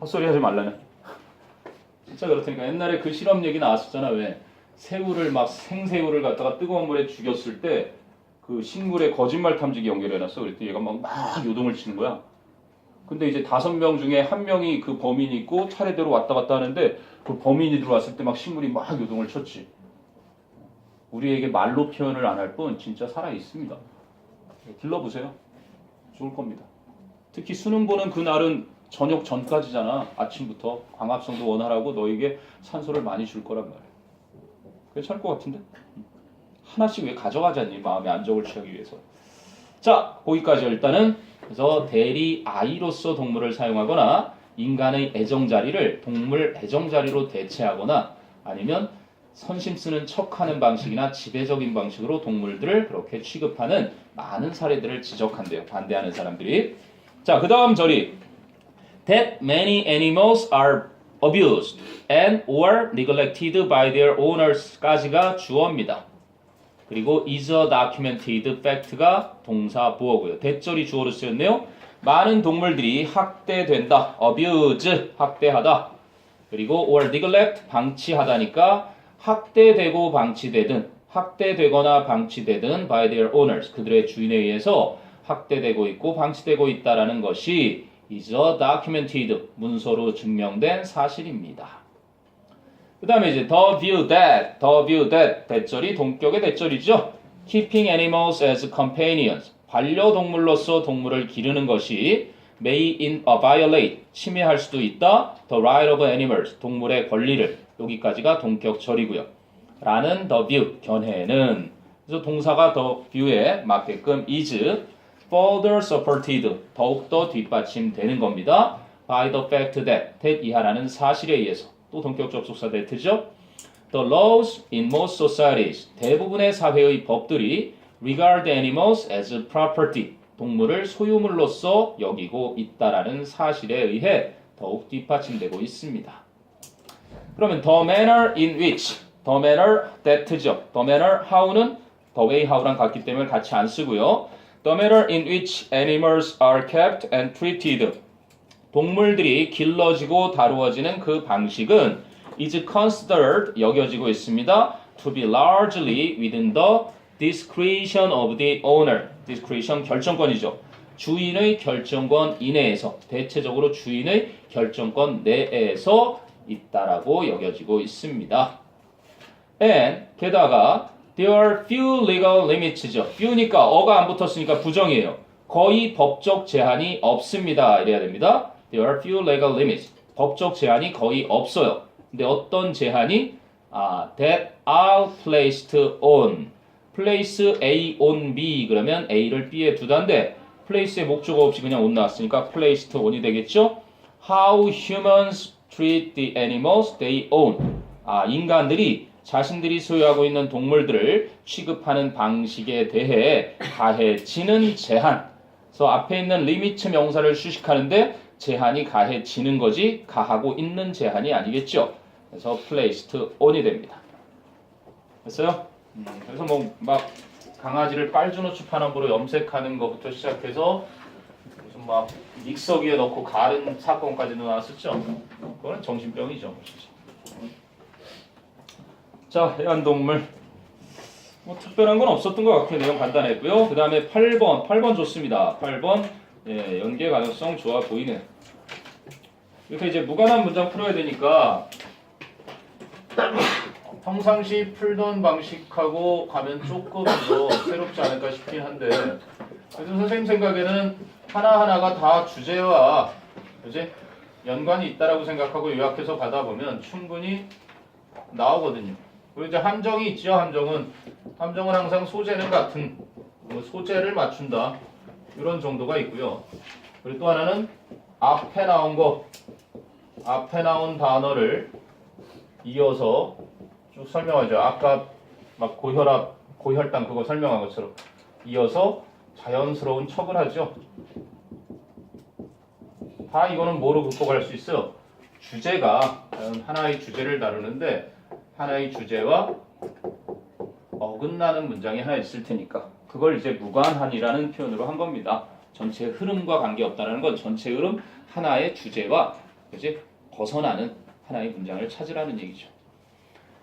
헛소리 하지 말라는. 진짜 그렇다니까. 옛날에 그 실험 얘기 나왔었잖아 왜. 새우를 막 생새우를 갖다가 뜨거운 물에 죽였을 때 그 식물에 거짓말 탐지기 연결해놨어. 그랬더니 얘가 막, 막 요동을 치는 거야. 근데 이제 다섯 명 중에 한 명이 그 범인이 있고 차례대로 왔다 갔다 하는데 그 범인이 들어왔을 때 막 식물이 막 요동을 쳤지. 우리에게 말로 표현을 안 할 뿐 진짜 살아 있습니다. 길러보세요. 좋을 겁니다. 특히 수능 보는 그날은 저녁 전까지잖아. 아침부터 광합성도 원활하고 너에게 산소를 많이 줄 거란 말이야. 괜찮을 것 같은데? 하나씩 왜 가져가자니 마음의 안정을 취하기 위해서. 자, 거기까지 일단은 그래서 대리 아이로서 동물을 사용하거나 인간의 애정자리를 동물 애정자리로 대체하거나 아니면 선심 쓰는 척하는 방식이나 지배적인 방식으로 동물들을 그렇게 취급하는 많은 사례들을 지적한대요. 반대하는 사람들이. 자, 그 다음 절이 that many animals are abused and or neglected by their owners까지가 주어입니다. 그리고 is a documented fact가 동사 보어고요. 대절이 주어로 쓰였네요. 많은 동물들이 학대된다. abuse 학대하다. 그리고 or neglect 방치하다니까 학대되고 방치되든 학대되거나 방치되든 by their owners 그들의 주인에 의해서 학대되고 있고 방치되고 있다라는 것이 is a documented 문서로 증명된 사실입니다. 그 다음에 이제 the view that, the view that 대절이 동격의 대절이죠. keeping animals as companions 반려동물로서 동물을 기르는 것이 may in a violate 침해할 수도 있다. the right of animals 동물의 권리를 여기까지가 동격절이고요. 라는 the view 견해는 그래서 동사가 the view에 맞게끔 is further supported 더욱더 뒷받침되는 겁니다. by the fact that that 이하라는 사실에 의해서 또 동격 접속사 that죠. The laws in most societies 대부분의 사회의 법들이 regard animals as property 동물을 소유물로서 여기고 있다라는 사실에 의해 더욱 뒷받침되고 있습니다. 그러면 the manner in which the manner that죠. the manner how는 the way how랑 같기 때문에 같이 안 쓰고요. The manner in which animals are kept and treated. 동물들이 길러지고 다루어지는 그 방식은 is considered 여겨지고 있습니다. To be largely within the discretion of the owner. discretion 결정권이죠. 주인의 결정권 이내에서 대체적으로 주인의 결정권 내에서 있다라고 여겨지고 있습니다. and 게다가 there are few legal limits죠. few니까 어가 안 붙었으니까 부정이에요. 거의 법적 제한이 없습니다. 이래야 됩니다. There are few legal limits. 법적 제한이 거의 없어요. 근데 어떤 제한이 아, that are placed on place A on B 그러면 A를 B에 두다인데 place의 목적어 없이 그냥 on 나왔으니까 placed on이 되겠죠? How humans treat the animals they own. 아, 인간들이 자신들이 소유하고 있는 동물들을 취급하는 방식에 대해 가해지는 제한. 그래서 앞에 있는 리미트 명사를 수식하는데 제한이 가해지는 거지 가하고 있는 제한이 아니겠죠. 그래서 placed on이 됩니다. 됐어요? 음, 그래서 뭐 막 강아지를 빨주노 추판함으로 염색하는 것부터 시작해서 무슨 막 믹서기에 넣고 가른 사건까지도 나왔었죠. 그거는 정신병이죠, 뭐. 자, 해안동물. 뭐 특별한 건 없었던 것 같아요. 내용 간단했고요. 그 다음에 8번, 8번 좋습니다. 8번 예, 연계 가능성 좋아 보이네. 이렇게 이제 무관한 문장 풀어야 되니까 평상시 풀던 방식하고 가면 조금 더 새롭지 않을까 싶긴 한데 그래서 선생님 생각에는 하나하나가 다 주제와 그지 연관이 있다라고 생각하고 요약해서 가다 보면 충분히 나오거든요. 그리고 이제 함정이 있죠. 함정은 함정은 항상 소재는 같은 뭐 소재를 맞춘다 이런 정도가 있고요. 그리고 또 하나는 앞에 나온 거 앞에 나온 단어를 이어서 쭉 설명하죠. 아까 막 고혈압, 고혈당 그거 설명한 것처럼 이어서 자연스러운 척을 하죠. 다 이거는 뭐로 극복할 수 있어요? 주제가 하나의 주제를 다루는데 하나의 주제와 어긋나는 문장이 하나 있을 테니까 그걸 이제 무관한이라는 표현으로 한 겁니다. 전체 흐름과 관계없다는 건 전체 흐름 하나의 주제와 그지? 벗어나는 하나의 문장을 찾으라는 얘기죠.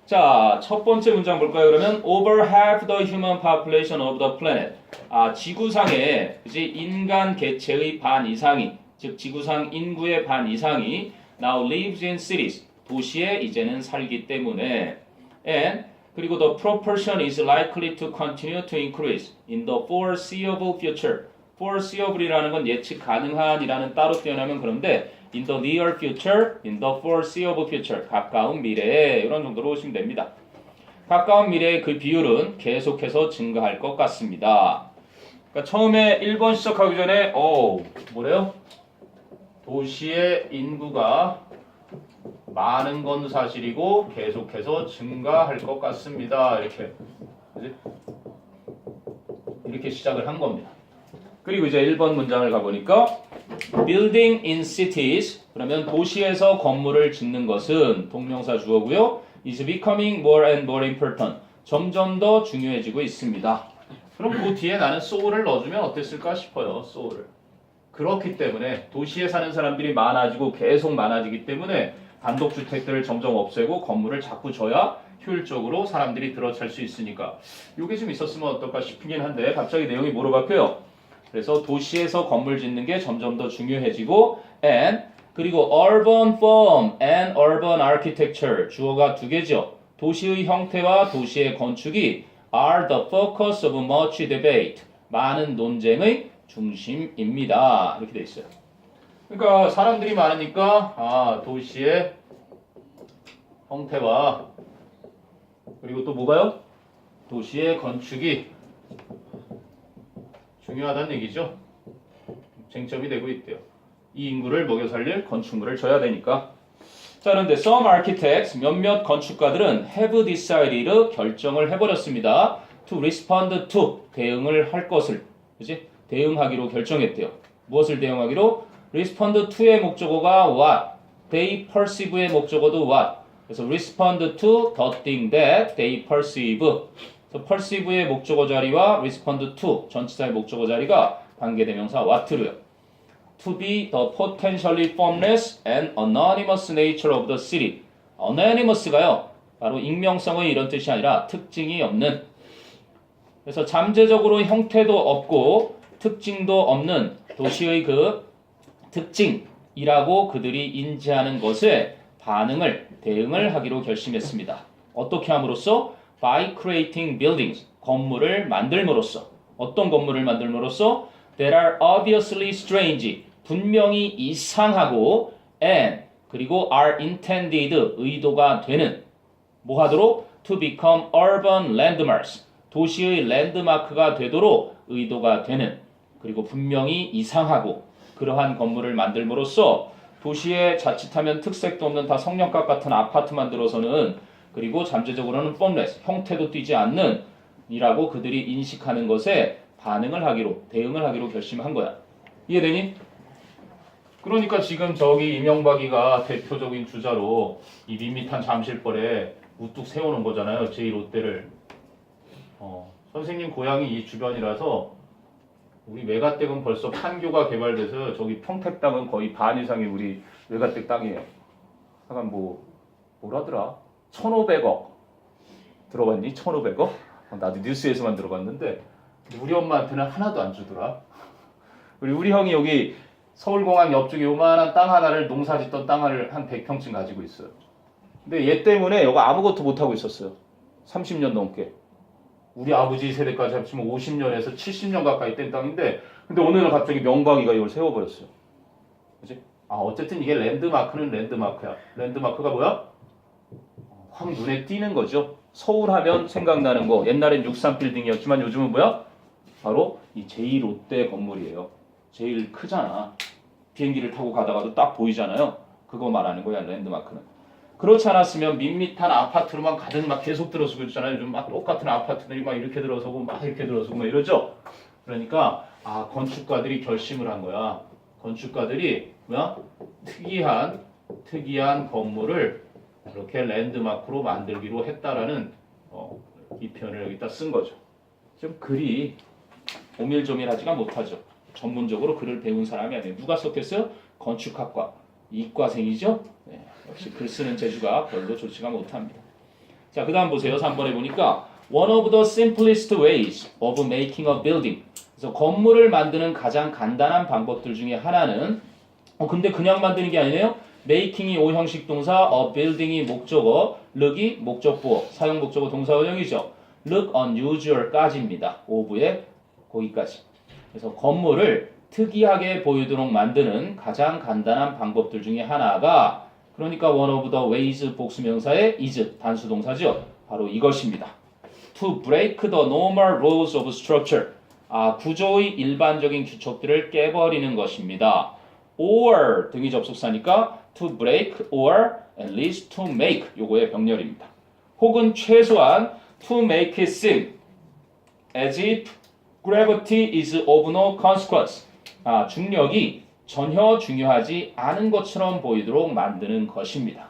자, 첫 번째 문장 볼까요? 그러면 over half the human population of the planet. 아, 지구상의 그지 인간 개체의 반 이상이 즉 지구상 인구의 반 이상이 now lives in cities. 도시에 이제는 살기 때문에 and 그리고 the proportion is likely to continue to increase in the foreseeable future. foreseeable이라는 건 예측 가능한이라는 따로 표현하면 그런데 in the near future, in the foreseeable future 가까운 미래에 이런 정도로 보시면 됩니다. 가까운 미래의 그 비율은 계속해서 증가할 것 같습니다. 그러니까 처음에 1번 시작하기 전에 어 뭐래요? 도시의 인구가 많은 건 사실이고 계속해서 증가할 것 같습니다. 이렇게? 이렇게 시작을 한 겁니다. 그리고 이제 1번 문장을 가보니까 building in cities 그러면 도시에서 건물을 짓는 것은 동명사 주어고요. is becoming more and more important. 점점 더 중요해지고 있습니다. 그럼 그 뒤에 나는 so를 넣어주면 어땠을까 싶어요. so를. 그렇기 때문에 도시에 사는 사람들이 많아지고 계속 많아지기 때문에 단독주택들을 점점 없애고 건물을 자꾸 줘야 효율적으로 사람들이 들어찰 수 있으니까 이게 좀 있었으면 어떨까 싶긴 한데 갑자기 내용이 뭐로 바뀌어요? 그래서 도시에서 건물 짓는 게 점점 더 중요해지고 and 그리고 urban form and urban architecture 주어가 두 개죠. 도시의 형태와 도시의 건축이 are the focus of much debate 많은 논쟁의 중심입니다. 이렇게 돼 있어요. 그러니까 사람들이 많으니까 아 도시의 형태와 그리고 또 뭐가요? 도시의 건축이 중요하다는 얘기죠. 쟁점이 되고 있대요. 이 인구를 먹여 살릴 건축물을 줘야 되니까. 자, 그런데 some architects 몇몇 건축가들은 have decided 결정을 해버렸습니다. to respond to 대응을 할 것을 그지 대응하기로 결정했대요. 무엇을 대응하기로? respond to의 목적어가 what, they perceive의 목적어도 what. 그래서 respond to the thing that they perceive. 그래서 perceive의 목적어 자리와 respond to 전치사의 목적어 자리가 관계 대명사 what로요. To be the potentially formless and anonymous nature of the city. anonymous가요. 바로 익명성의 이런 뜻이 아니라 특징이 없는. 그래서 잠재적으로 형태도 없고 특징도 없는 도시의 그 특징이라고 그들이 인지하는 것에 반응을 대응을 하기로 결심했습니다. 어떻게 함으로써? By creating buildings 건물을 만들므로써. 어떤 건물을 만들므로써? That are obviously strange 분명히 이상하고 and 그리고 are intended 의도가 되는. 뭐 하도록? To become urban landmarks 도시의 랜드마크가 되도록 의도가 되는 그리고 분명히 이상하고 그러한 건물을 만들므로써 도시에 자칫하면 특색도 없는 다 성령값 같은 아파트 만들어서는 그리고 잠재적으로는 폼레스 형태도 띄지 않는 이라고 그들이 인식하는 것에 반응을 하기로 대응을 하기로 결심한 거야. 이해되니? 그러니까 지금 저기 이명박이가 대표적인 주자로 이 밋밋한 잠실벌에 우뚝 세워놓은 거잖아요. 제1롯데를. 어, 선생님 고향이 이 주변이라서 우리 외가댁은 벌써 판교가 개발돼서 저기 평택 땅은 거의 반 이상이 우리 외가댁 땅이에요. 하여간 뭐 뭐라더라? 1,500억 들어봤니? 1,500억? 어, 나도 뉴스에서만 들어봤는데 우리 엄마한테는 하나도 안 주더라. 우리 우리 형이 여기 서울공항 옆쪽에 요만한 땅 하나를 농사 짓던 땅을 한 100평쯤 가지고 있어요. 근데 얘 때문에 여기 아무것도 못 하고 있었어요. 30년 넘게. 우리 아버지 세대까지 합치면 50년에서 70년 가까이 된 땅인데 근데 어느 날 갑자기 명박이가 이걸 세워버렸어요. 그지? 아 어쨌든 이게 랜드마크는 랜드마크야. 랜드마크가 뭐야? 확 눈에 띄는 거죠. 서울 하면 생각나는 거. 옛날엔 63빌딩이었지만 요즘은 뭐야? 바로 이 제2롯데 건물이에요. 제일 크잖아. 비행기를 타고 가다가도 딱 보이잖아요. 그거 말하는 거야 랜드마크는. 그렇지 않았으면 밋밋한 아파트로만 가득 막 계속 들어서고 있잖아요. 요즘 막 똑같은 아파트들이 막 이렇게 들어서고 막 이렇게 들어서고 막 이러죠. 그러니까 아 건축가들이 결심을 한 거야. 건축가들이 뭐야? 특이한 특이한 건물을 이렇게 랜드마크로 만들기로 했다라는 어, 이 표현을 여기다 쓴 거죠. 좀 글이 오밀조밀하지가 못하죠. 전문적으로 글을 배운 사람이 아니에요. 누가 썼겠어요? 건축학과 이과생이죠. 네, 역시 글 쓰는 재주가 별로 좋지가 못합니다. 자, 그 다음 보세요. 3번에 보니까 one of the simplest ways of making a building. 그래서 건물을 만드는 가장 간단한 방법들 중에 하나는 어 근데 그냥 만드는 게 아니네요. making이 오형식 동사, a building이 목적어, look이 목적보, 사용 목적어 동사 원형이죠. look unusual까지입니다. 5부에 거기까지. 그래서 건물을 특이하게 보이도록 만드는 가장 간단한 방법들 중에 하나가 그러니까 one of the ways 복수명사의 is 단수 동사죠. 바로 이것입니다. To break the normal rules of structure. 아, 구조의 일반적인 규칙들을 깨버리는 것입니다. or 등이 접속사니까 to break or at least to make 요거의 병렬입니다. 혹은 최소한 to make it seem as if gravity is of no consequence. 아, 중력이 전혀 중요하지 않은 것처럼 보이도록 만드는 것입니다.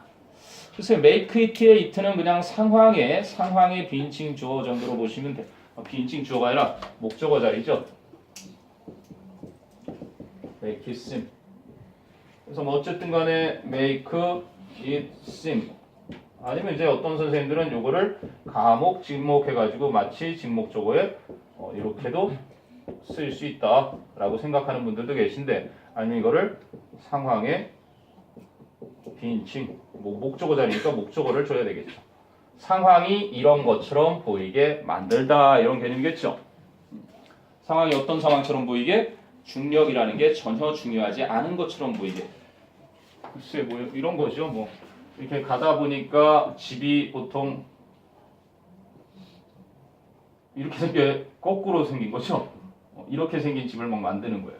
글쎄 make it의 it는 그냥 상황의 상황의 비인칭 주어 정도로 보시면 돼. 어, 비인칭 주어가 아니라 목적어 자리죠. it seem. 그래서 뭐 어쨌든 간에 make it seem. 아니면 이제 어떤 선생님들은 요거를 가목 직목 해 가지고 마치 직목적어에 어, 이렇게도 쓸 수 있다라고 생각하는 분들도 계신데 아니면 이거를 상황의 비인칭 뭐 목적어 자리니까 목적어를 줘야 되겠죠. 상황이 이런 것처럼 보이게 만들다 이런 개념이겠죠. 상황이 어떤 상황처럼 보이게 중력이라는 게 전혀 중요하지 않은 것처럼 보이게. 글쎄 뭐 이런 거죠. 뭐 이렇게 가다 보니까 집이 보통 이렇게 생겨 거꾸로 생긴 거죠. 어, 이렇게 생긴 집을 막 만드는 거예요.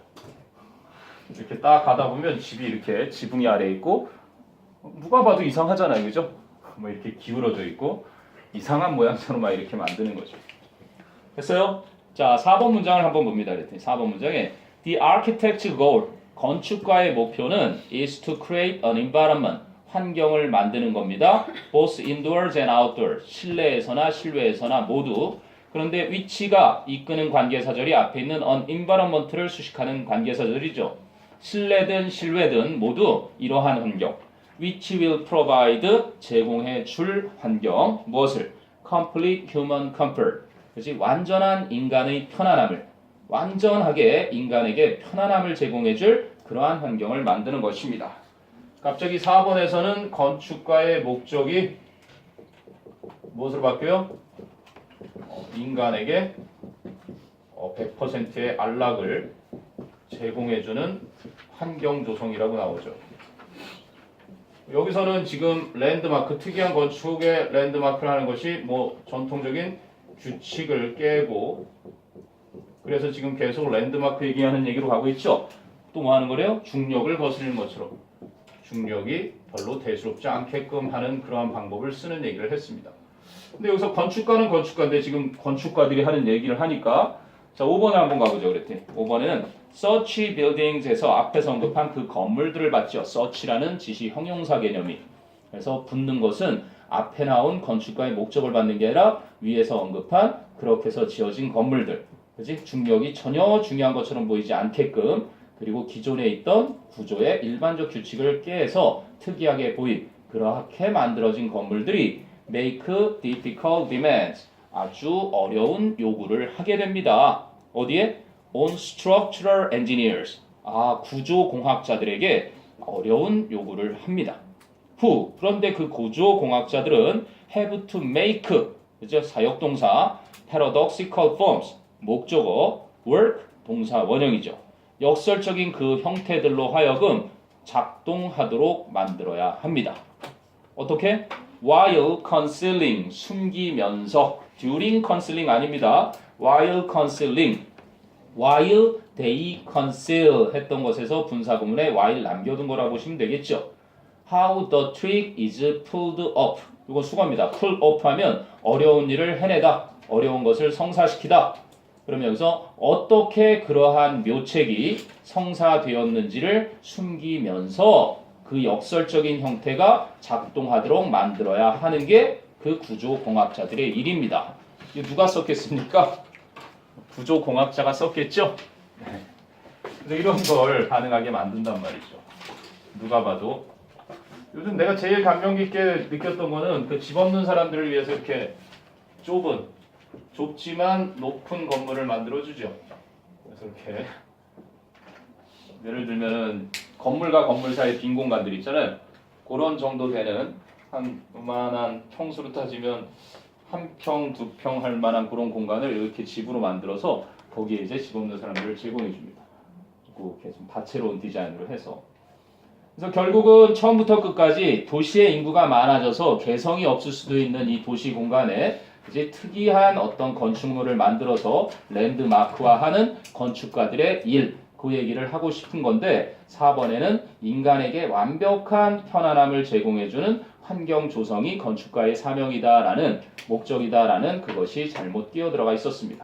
이렇게 딱 가다 보면 집이 이렇게 지붕이 아래에 있고 누가 봐도 이상하잖아요, 그죠? 뭐 이렇게 기울어져 있고 이상한 모양처럼 막 이렇게 만드는 거죠. 됐어요? 자, 4번 문장을 한번 봅니다. 그랬더니 4번 문장에 The architect's goal, 건축가의 목표는 is to create an environment, 환경을 만드는 겁니다. both indoors and outdoors, 실내에서나 실외에서나 모두. 그런데 위치가 이끄는 관계사절이 앞에 있는 an environment를 수식하는 관계사절이죠. 실내든 실외든 모두 이러한 환경. which will provide 제공해 줄 환경 무엇을 complete human comfort 그지 완전한 인간의 편안함을 완전하게 인간에게 편안함을 제공해 줄 그러한 환경을 만드는 것입니다. 갑자기 4번에서는 건축가의 목적이 무엇으로 바뀌어요? 어, 인간에게 어, 100%의 안락을 제공해주는 환경 조성이라고 나오죠. 여기서는 지금 랜드마크 특이한 건축의 랜드마크를 하는 것이 뭐 전통적인 규칙을 깨고 그래서 지금 계속 랜드마크 얘기하는 얘기로 가고 있죠. 또 뭐 하는 거래요? 중력을 거스르는 것처럼 중력이 별로 대수롭지 않게끔 하는 그러한 방법을 쓰는 얘기를 했습니다. 근데 여기서 건축가는 건축가인데 지금 건축가들이 하는 얘기를 하니까 자 5번에 한번 가보죠 그랬더니. 5번에는 search buildings에서 앞에서 언급한 그 건물들을 봤죠. search라는 지시 형용사 개념이. 그래서 붙는 것은 앞에 나온 건축가의 목적을 받는 게 아니라 위에서 언급한 그렇게 해서 지어진 건물들. 그지? 중력이 전혀 중요한 것처럼 보이지 않게끔 그리고 기존에 있던 구조의 일반적 규칙을 깨서 특이하게 보인 그렇게 만들어진 건물들이 make difficult demands 아주 어려운 요구를 하게 됩니다. 어디에? on structural engineers 아 구조 공학자들에게 어려운 요구를 합니다. who 그런데 그 구조 공학자들은 have to make 그죠 사역동사 paradoxical forms 목적어 work 동사 원형이죠. 역설적인 그 형태들로 하여금 작동하도록 만들어야 합니다. 어떻게? While concealing 숨기면서 during concealing 아닙니다. while concealing while they conceal 했던 것에서 분사구문에 while 남겨둔 거라고 보시면 되겠죠. How the trick is pulled off. 이거 수거입니다. pull off 하면 어려운 일을 해내다, 어려운 것을 성사시키다. 그러면 여기서 어떻게 그러한 묘책이 성사되었는지를 숨기면서 그 역설적인 형태가 작동하도록 만들어야 하는 게 그 구조공학자들의 일입니다. 이 누가 썼겠습니까? 구조공학자가 썼겠죠? 네. 그래서 이런 걸 가능하게 만든단 말이죠. 누가 봐도 요즘 내가 제일 감명 깊게 느꼈던 거는 그 집 없는 사람들을 위해서 이렇게 좁은 좁지만 높은 건물을 만들어 주죠. 그래서 이렇게 예를 들면은 건물과 건물 사이 빈 공간들 있잖아요. 그런 정도 되는 한 요만한 평수로 따지면 한 평, 두 평 할 만한 그런 공간을 이렇게 집으로 만들어서 거기에 이제 집 없는 사람들을 제공해 줍니다. 이렇게 좀 다채로운 디자인으로 해서. 그래서 결국은 처음부터 끝까지 도시의 인구가 많아져서 개성이 없을 수도 있는 이 도시 공간에 이제 특이한 어떤 건축물을 만들어서 랜드마크화하는 건축가들의 일, 그 얘기를 하고 싶은 건데 4번에는 인간에게 완벽한 편안함을 제공해주는 환경 조성이 건축가의 사명이다라는 목적이다라는 그것이 잘못 끼어 들어가 있었습니다.